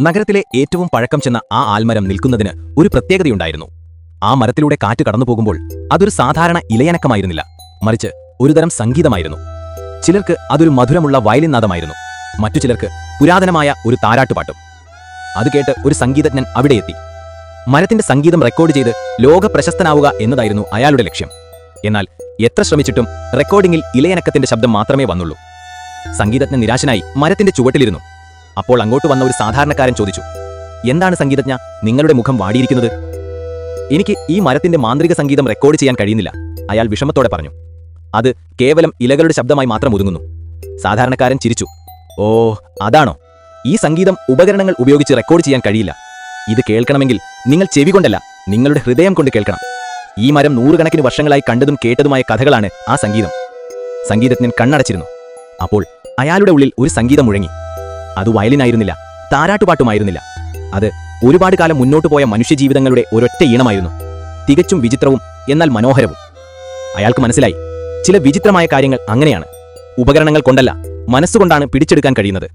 നഗരത്തിലെ ഏറ്റവും പഴക്കം ചെന്ന ആ ആൽമരം നിൽക്കുന്നതിന് ഒരു പ്രത്യേകതയുണ്ടായിരുന്നു. ആ മരത്തിലൂടെ കാറ്റ് കടന്നു പോകുമ്പോൾ അതൊരു സാധാരണ ഇലയനക്കമായിരുന്നില്ല. മറിച്ച് ഒരുതരം സംഗീതമായിരുന്നു. ചിലർക്ക് അതൊരു മധുരമുള്ള വയലിൻ നാദമായിരുന്നു. മറ്റു ചിലർക്ക് പുരാതനമായ ഒരു താരാട്ടുപാട്ടും. അത് കേട്ട് ഒരു സംഗീതജ്ഞൻ അവിടെ എത്തി. മരത്തിന്റെ സംഗീതം റെക്കോർഡ് ചെയ്ത് ലോക പ്രശസ്തനാവുക എന്നതായിരുന്നു അയാളുടെ ലക്ഷ്യം. എന്നാൽ എത്ര ശ്രമിച്ചിട്ടും റെക്കോർഡിംഗിൽ ഇലയനക്കത്തിന്റെ ശബ്ദം മാത്രമേ വന്നുള്ളൂ. സംഗീതജ്ഞൻ നിരാശനായി മരത്തിന്റെ ചുവട്ടിലിരുന്നു. അപ്പോൾ അങ്ങോട്ട് വന്ന ഒരു സാധാരണക്കാരൻ ചോദിച്ചു എന്താണ് സംഗീതജ്ഞ? നിങ്ങളുടെ മുഖം വാടിയിരിക്കുന്നത്? എനിക്ക് ഈ മരത്തിന്റെ മാന്ത്രിക സംഗീതം റെക്കോർഡ് ചെയ്യാൻ കഴിയുന്നില്ല അയാൾ വിഷമത്തോടെ പറഞ്ഞു. അത് കേവലം ഇലകളുടെ ശബ്ദമായി മാത്രം ഒതുങ്ങുന്നു. സാധാരണക്കാരൻ ചിരിച്ചു. ഓ അതാണോ? ഈ സംഗീതം ഉപകരണങ്ങൾ ഉപയോഗിച്ച് റെക്കോർഡ് ചെയ്യാൻ കഴിയില്ല. ഇത് കേൾക്കണമെങ്കിൽ നിങ്ങൾ ചെവി കൊണ്ടല്ല നിങ്ങളുടെ ഹൃദയം കൊണ്ട് കേൾക്കണം. ഈ മരം നൂറുകണക്കിന് വർഷങ്ങളായി കണ്ടതും കേട്ടതുമായ കഥകളാണ് ആ സംഗീതം. സംഗീതജ്ഞൻ കണ്ണടച്ചിരുന്നു. അപ്പോൾ അയാളുടെ ഉള്ളിൽ ഒരു സംഗീതം മുഴങ്ങി. അത് വയലിനായിരുന്നില്ല താരാട്ടുപാട്ടുമായിരുന്നില്ല. അത് ഒരുപാട് കാലം മുന്നോട്ടു പോയ മനുഷ്യജീവിതങ്ങളുടെ ഒരൊറ്റ ഈണമായിരുന്നു. തികച്ചും വിചിത്രവും എന്നാൽ മനോഹരവും. അയാൾക്ക് മനസ്സിലായി ചില വിചിത്രമായ കാര്യങ്ങൾ അങ്ങനെയാണ്. ഉപകരണങ്ങൾ കൊണ്ടല്ല മനസ്സുകൊണ്ടാണ് പിടിച്ചെടുക്കാൻ കഴിയുന്നത്.